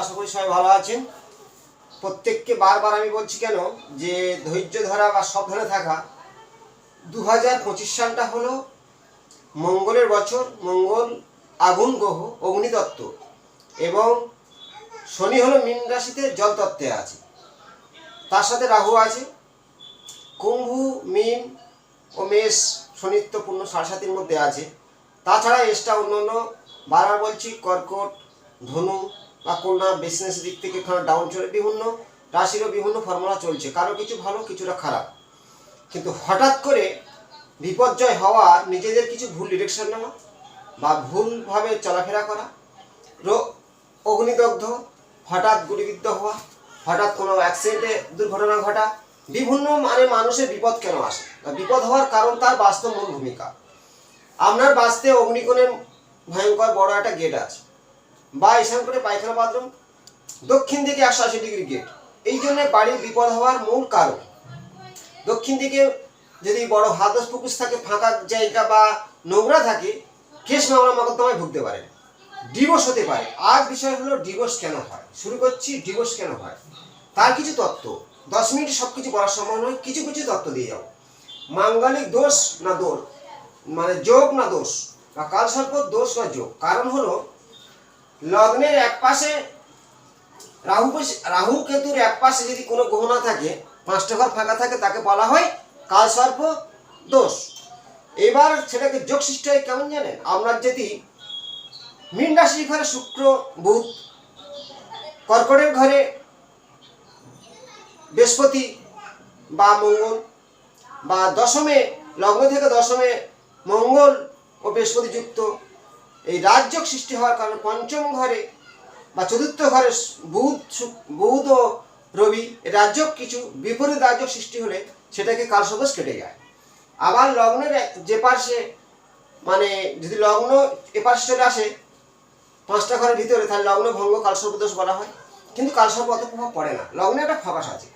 আশা করি সবাই ভালো আছেন। প্রত্যেককে বারবার আমি বলছি কেন, যে ধৈর্য ধরা বা সাবধানে থাকা দু হাজার পঁচিশ সালটা হলো মঙ্গলের বছর, মঙ্গল আগুন গ্রহ, অগ্নিতত্ত্ব এবং শনি হলো মীন রাশিতে জল তত্ত্বে আছে। তার সাথে রাহু আছে। কুম্ভু, মীন ও মেষ শনিত্বপূর্ণ সাড়ে সাতির মধ্যে আছে। তাছাড়া এক্সট্রা অন্যান্য বারবার বলছি, কর্কট, ধনু বা কন্যা বিজনেস দিক থেকে ডাউন চলে, বিভিন্ন রাশিরও বিভিন্ন ফর্মুলা চলছে। কারও কিছু ভালো, কিছুটা খারাপ। কিন্তু হঠাৎ করে বিপর্যয় হওয়া, নিজেদের কিছু ভুল ডিরেকশন নেওয়া বা ভুলভাবে চলাফেরা করা রো অগ্নিদগ্ধ, হঠাৎ গুলিবিদ্ধ হওয়া, হঠাৎ কোনো অ্যাক্সিডেন্টে দুর্ঘটনা ঘটা, বিভিন্ন মানে মানুষের বিপদ কেন আসে? বিপদ হওয়ার কারণ তার বাস্তব মূল ভূমিকা। আপনার বাঁচতে অগ্নিকোণের ভয়ঙ্কর বড় একটা গেট আছে। বা করে পায়খানা বাথরুম, দক্ষিণ দিকে একশো আশি ডিগ্রি গেট এই জন্য বাড়ির বিপদ হওয়ার মূল কারণ। দক্ষিণ দিকে যদি বড় হাদস পুকুস থাকে, ফাঁকা জায়গা বা নোংরা থাকে কেস মামলা মকদ্দমায় ভুগতে পারেন ডিভোর্স হতে পারে। আজ বিষয় হলো ডিভোর্স কেন হয়? শুরু করছি ডিভোর্স কেন হয়? তার কিছু তত্ত্ব। দশ মিনিট সব কিছু করার সময় নয়, কিছু কিছু তত্ত্ব দিয়ে যাও। মাঙ্গলিক দোষ না দোষ? মানে যোগ না দোষ? বা কালসর্প দোষ না যোগ? কারণ হলো লগ্নের এক পাশে, রাহু রাহু কেতুর এক পাশে যদি কোনো গ্রহ না থাকে, পাঁচটা ঘর ফাঁকা থাকে তাকে বলা হয় কালসর্প দোষ। এবার সেটাকে যোগ সৃষ্টি হয় কেমন জানেন? আপনার যদি মীন রাশির ঘরে শুক্র, বুধ, কর্কটের ঘরে বৃহস্পতি বা মঙ্গল বা দশমে, লগ্ন থেকে দশমে মঙ্গল ও বৃহস্পতি যুক্ত এই রাজযোগ সৃষ্টি হওয়ার কারণে পঞ্চম ঘরে বা চতুর্থ ঘরে বুধ বুধ রবি রাজযোগ কিছু বিপরীত রাজযোগ সৃষ্টি হলে সেটাকে কালসদোষ কেটে যায়। আবার লগ্নের যে পাশে মানে যদি লগ্ন এ পাশে চলে আসে পাঁচটা ঘরের ভিতরে, তাহলে লগ্ন ভঙ্গ কালসর্পদোষ বলা হয়। কিন্তু কালসর্প অত প্রভাব পড়ে না। লগ্নে একটা ফকাস আছে।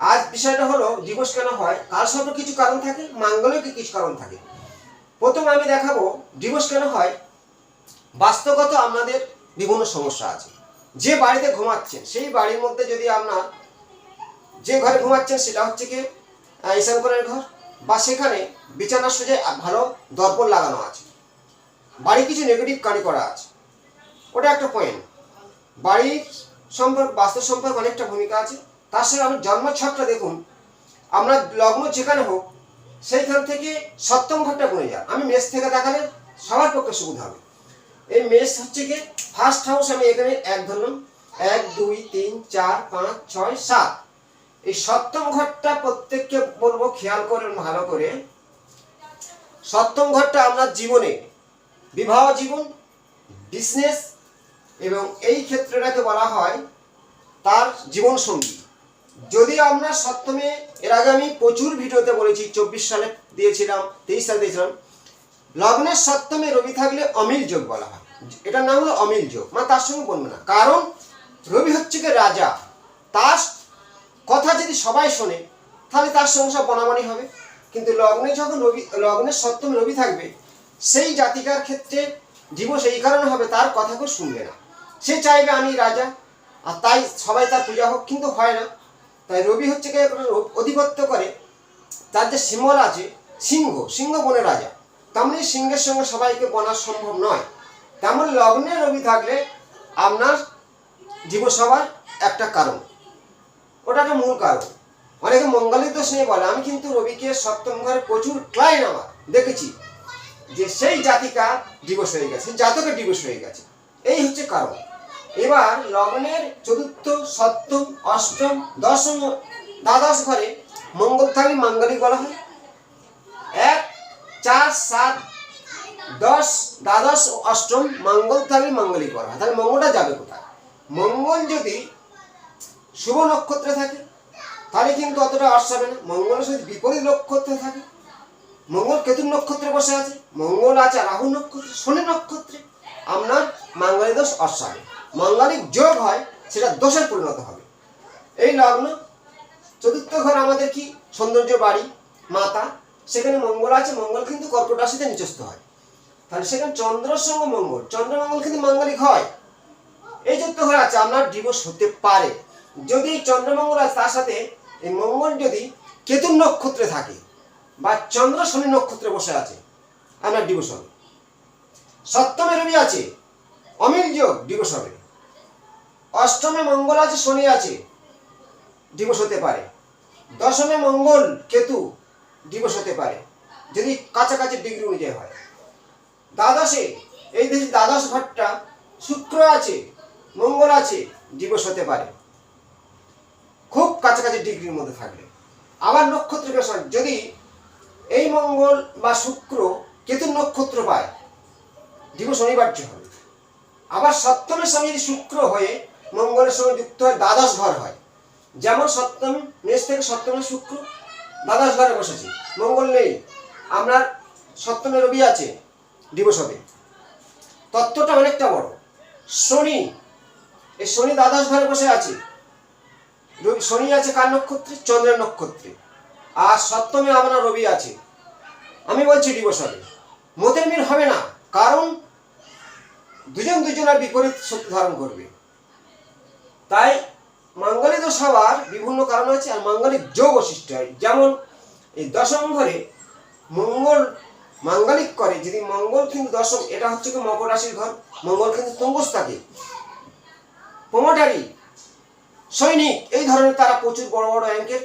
আজ বিষয়টা হলো, দিবস কেন হয়? কালসর্প কিছু কারণ থাকে, মাঙ্গলিক কিছু কারণ থাকে। প্রথম আমি দেখাবো, দিবস কেন হয়? বাস্তবগত আপনাদের বিভিন্ন সমস্যা আছে। যে বাড়িতে ঘুমাচ্ছেন, সেই বাড়ির মধ্যে যদি আপনার যে ঘরে ঘুমাচ্ছেন, সেটা হচ্ছে কি ঈশানকোণের ঘর বা সেখানে বিছানার সোজা ভালো দর্পণ লাগানো আছে। বাড়ি কিছু নেগেটিভ কারি করা আছে। ওটা একটা পয়েন্ট বাড়ির সম্পর্ক, বাস্তব সম্পর্কে অনেকটা ভূমিকা আছে। তার সঙ্গে আমি জন্মছকটা দেখুন আমরা লগ্ন যেখানে হোক সেইখান থেকে সপ্তম ঘরটা গুনে যান। আমি মেষ থেকে দেখালে সবার পক্ষে সুবিধা হবে। এই মেষ হচ্ছে কি? ফার্স্ট হাউস আমি এখানে এক ধরলাম। এক, দুই, তিন, চার, পাঁচ, ছয়, সাত। এই সপ্তম ঘরটা প্রত্যেককে বলব খেয়াল করেন ভালো করে। সপ্তম ঘরটা আপনার জীবনে, বিবাহ জীবন বিজনেস এবং এই ক্ষেত্রটাকে বলা হয় তার জীবন সঙ্গী যদি আমরা সপ্তমে, এর আগে আমি প্রচুর ভিডিওতে বলেছি, চব্বিশ সালে দিয়েছিলাম, তেইশ সালে দিয়েছিলাম লগ্নের সপ্তমে রবি থাকলে অমিল যোগ বলা হয়। এটার নাম হলো অমিল যোগ। মানে তার সঙ্গে বলব না। কারণ রবি হচ্ছে কি রাজা। তার কথা যদি সবাই শোনে, তাহলে তার সঙ্গে সব বনাবনি হবে। কিন্তু লগ্নে যখন রবি, লগ্নের সপ্তমে রবি থাকবে, সেই জাতিকার ক্ষেত্রে দিবস এই কারণে হবে, তার কথা কেউ শুনবে না। সে চাইবে আমি রাজা, আর তাই সবাই তার পূজা হোক, কিন্তু হয় না। তাই রবি হচ্ছে কি অধিপত্য করে। তার যে সিম্বল আছে, সিংহ সিংহ বনে রাজা। তেমনি সিংহের সঙ্গে সবাইকে বনা সম্ভব নয়। তেমন লগ্নে রবি থাকলে আপনার জীবসভার একটা কারণ। ওটা একটা মূল কারণ। অনেকে মঙ্গলের দোষ নিয়ে বলে, আমি কিন্তু রবিকে সপ্তম ঘরে প্রচুর ক্লায়েন্ট আমার। দেখেছি যে সেই জাতিকা ডিভোর্স হয়ে গেছে জাতকের ডিভোর্স হয়ে গেছে। এই হচ্ছে কারণ। এবার লগ্নের চতুর্থ, সপ্তম, অষ্টম, দশম, দ্বাদশ ঘরে মঙ্গল থাকলে মাঙ্গলিক বলা হয়। এক চার, সাত, দশ, দ্বাদশ, অষ্টম, মঙ্গল থাকলে মাঙ্গলিক বলা হয়। তাহলে মঙ্গলটা যাবে কোথায়? মঙ্গল যদি শুভ নক্ষত্রে থাকে, তাহলে কিন্তু অতটা অর্শ হবে না। মঙ্গলের সাথে বিপরীত নক্ষত্রে থাকে। মঙ্গল কেতুর নক্ষত্রে বসে আছে। মঙ্গল আছে রাহু নক্ষত্রে, শনি নক্ষত্রে। আপনার মাঙ্গলিক দোষ অশ্বাবে মাঙ্গলিক যোগ হয়, সেটা দোষের পরিণত হবে। এই লগ্ন, চতুর্থ ঘর আমাদের কি? সৌন্দর্য বাড়ি, মাতা সেখানে মঙ্গল আছে, মঙ্গল কিন্তু কর্কট রাশিতে নিচস্থ হয়। তাহলে সেখানে চন্দ্রের সঙ্গে মঙ্গল, চন্দ্র মঙ্গল কিন্তু মাঙ্গলিক হয়। এই যে শনিযুক্ত হয়ে আছে আপনার ডিভোর্স হতে পারে। যদি চন্দ্রমঙ্গল আছে তার সাথে এই মঙ্গল যদি কেতুর নক্ষত্রে থাকে, বা চন্দ্র শনি নক্ষত্রে বসে আছে আপনার ডিভোর্স হবে। সপ্তমে রবি আছে, অমিল যোগ ডিভোর্স হবে। অষ্টমে মঙ্গল আছে, শনি আছে ডিভোর্স হতে পারে। দশমে মঙ্গল, কেতু ডিভোর্স হতে পারে, যদি কাছাকাছি ডিগ্রি অনুযায়ী হয়। দ্বাদশে, এই দেশে দ্বাদশ ঘরটা শুক্র আছে, মঙ্গল আছে ডিভোর্স হতে পারে। খুব কাছাকাছি ডিগ্রির মধ্যে থাকলে। আবার নক্ষত্র পেশন যদি এই মঙ্গল বা শুক্র কেতুর নক্ষত্র পায় ডিভোর্স অনিবার্য হবে আবার সপ্তমের সঙ্গে যদি শুক্র হয়ে মঙ্গলের সঙ্গে যুক্ত হয়, দ্বাদশ ঘর হয়, যেমন সপ্তম, মেষ থেকে সপ্তমে শুক্র দ্বাদশ ঘরে বসেছে। মঙ্গল নেই। আপনার সপ্তমে রবি আছে, দিবস হবে। তত্ত্বটা অনেকটা বড়। শনি, এই শনি দ্বাদশ ঘরে বসে আছে। শনি আছে কার নক্ষত্রে? চন্দ্রের নক্ষত্রে। আর সপ্তমে আপনার রবি আছে। আমি বলছি দিবস হবে। মতের মিল হবে না, কারণ দুজন দুজনের বিপরীত শক্তি ধারণ করবে। তাই মাঙ্গলিক দোষ হওয়ার বিভিন্ন কারণ আছে আর মাঙ্গলিক যোগ সৃষ্টি হয় যেমন, এই দশম ঘরে মঙ্গল মাঙ্গলিক করে, যদি মঙ্গল কিন্তু দশম, এটা হচ্ছে কি মকর রাশির ঘর, মঙ্গল কিন্তু তঙ্গস থাকে প্রমোটারি, সৈনিক, এই ধরনের তারা প্রচুর বড় বড় র্যাঙ্কের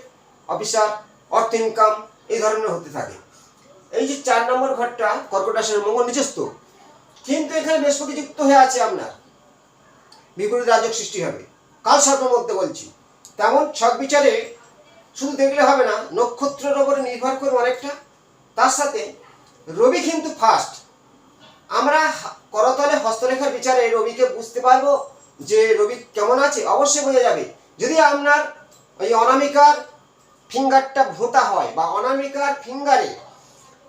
অফিসার অর্থ ইনকাম এই ধরনের হতে থাকে। এই যে চার নম্বর ঘরটা কর্কট রাশির মঙ্গল নিজস্ব, কিন্তু এখানে বৃহস্পতি যুক্ত হয়ে আছে আপনার বিপরীত রাজক সৃষ্টি হবে। কাল সর্পের মধ্যে বলছি। তেমন ছক বিচারে শুধু দেখলে হবে না, নক্ষত্রের ওপরে নির্ভর করবে অনেকটা। তার সাথে রবি কিন্তু ফার্স্ট আমরা করতলে হস্তরেখার বিচারে রবিকে বুঝতে পারব যে রবি কেমন আছে, অবশ্যই বোঝা যাবে। যদি আপনার ওই অনামিকার ফিঙ্গারটা ভোঁতা হয় বা অনামিকার ফিঙ্গারে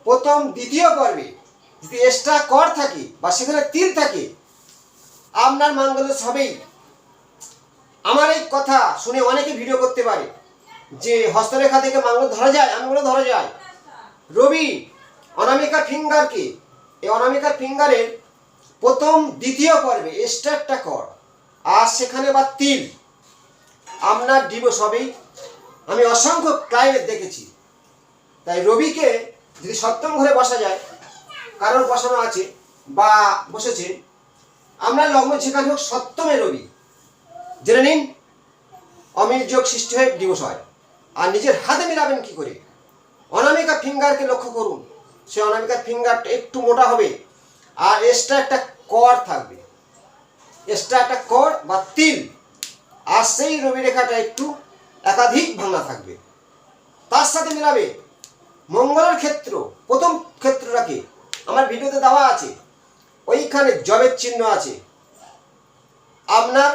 প্রথম, দ্বিতীয় পর্বে যদি এক্সট্রা কর থাকে বা সেখানে তিল থাকে, আপনার মাঙ্গলস হবেই আমার এই কথা শুনে অনেকে ভিডিও করতে পারে যে হস্তরেখা থেকে মাঙ্গল ধরা যায় আঙ্গুলো ধরা যায়। রবি, অনামিকা ফিঙ্গারকে এই অনামিকা ফিঙ্গারের প্রথম দ্বিতীয় পর্বে এক্সট্রা কর। আর সেখানে বা তিল। আপনার ডিভোর্স হবেই আমি অসংখ্য ক্লাইমেট দেখেছি। তাই রবিকে যদি সপ্তম ঘরে বসা যায়, কারোর বসানো আছে বা বসেছে, আমরা লগ্ন যেখানে হোক সপ্তমে রবি। জেনে নিন, অমিল যোগ সৃষ্টি হয়ে দিবস হয়। আর নিজের হাতে মিলাবেন কি করে? অনামিকা ফিঙ্গারকে লক্ষ্য করুন। সে অনামিকার ফিঙ্গারটা একটু মোটা হবে, আর এক্সট্রা একটা কর থাকবে। এক্সট্রা একটা কর বা তিল, আর সেই রবি রেখাটা একটু একাধিক ভাঙা থাকবে। তার সাথে মিলাবে, মঙ্গলের ক্ষেত্র, প্রথম ক্ষেত্রটাকে। আমার ভিডিওতে দেওয়া আছে, ওইখানে জবের চিহ্ন আছে। আপনার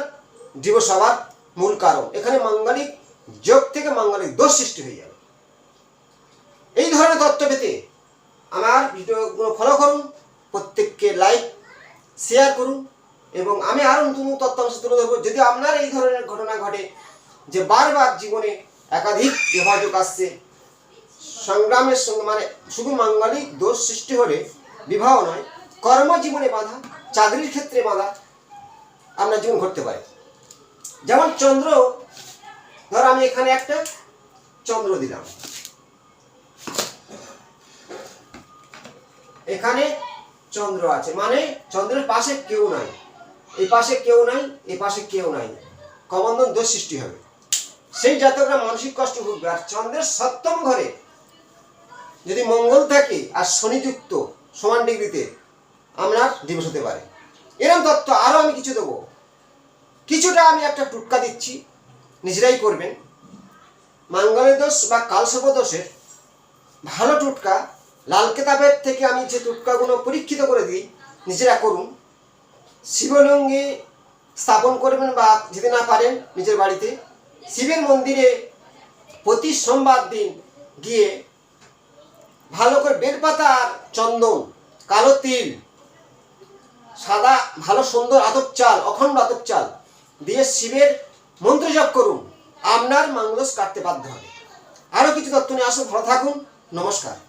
দিবস হওয়ার মূল কারণ। এখানে মাঙ্গলিক যোগ থেকে মাঙ্গলিক দোষ সৃষ্টি হয়ে যাবে। এই ধরনের তথ্য পেতে আমার ভিডিওগুলো ফলো করুন, প্রত্যেককে লাইক শেয়ার করুন, এবং আমি আরও নতুন নতুন তথ্যাংশ তুলে ধরবো। যদি আপনার এই ধরনের ঘটনা ঘটে, যে বারবার জীবনে একাধিক বিভাজক আসছে, সংগ্রামের সঙ্গে মানে শুধু মাঙ্গলিক দোষ সৃষ্টি হলে বিবাহ নয়, কর্মজীবনে বাধা, চাকরির ক্ষেত্রে বাধা, আপনার জীবন ঘটতে পারে। যেমন চন্দ্র, ধর আমি এখানে একটা চন্দ্র দিলাম। এখানে চন্দ্র আছে মানে চন্দ্রের পাশে কেউ নাই। এই পাশে কেউ নাই এই পাশে কেউ নাই। কবন্ধন দোষ সৃষ্টি হবে। সেই জাতকরা মানসিক কষ্ট ভুগবে আর চন্দ্রের সপ্তম ঘরে যদি মঙ্গল থাকে আর শনিযুক্ত সমান ডিগ্রিতে, আমরা দিবস হতে পারে। এরকম তত্ত্ব আরও আমি কিছু দেবো। কিছুটা আমি একটা টুটকা দিচ্ছি। নিজেরাই করবেন। মাঙ্গলের দোষ বা কালসর্প দোষের ভালো টুটকা লাল কেতাবের থেকে আমি যে টুটকাগুলো পরীক্ষিত করে দিই, নিজেরা করুন। শিবলিঙ্গে স্থাপন করবেন বা যদি না পারেন নিজের বাড়িতে। শিবের মন্দিরে প্রতি সোমবার দিন গিয়ে ভালো করে বেলপাতা আর চন্দন, কালো তিল, সাদা, ভালো সুন্দর আতপ চাল, অখণ্ড আতপ চাল দিয়ে শিবের মন্ত্র জপ করুন। আপনার মাংলস কাটতে বাধ্য হবে। আরও কিছু তথ্য নিয়ে আসুন। ভালো থাকুন। নমস্কার।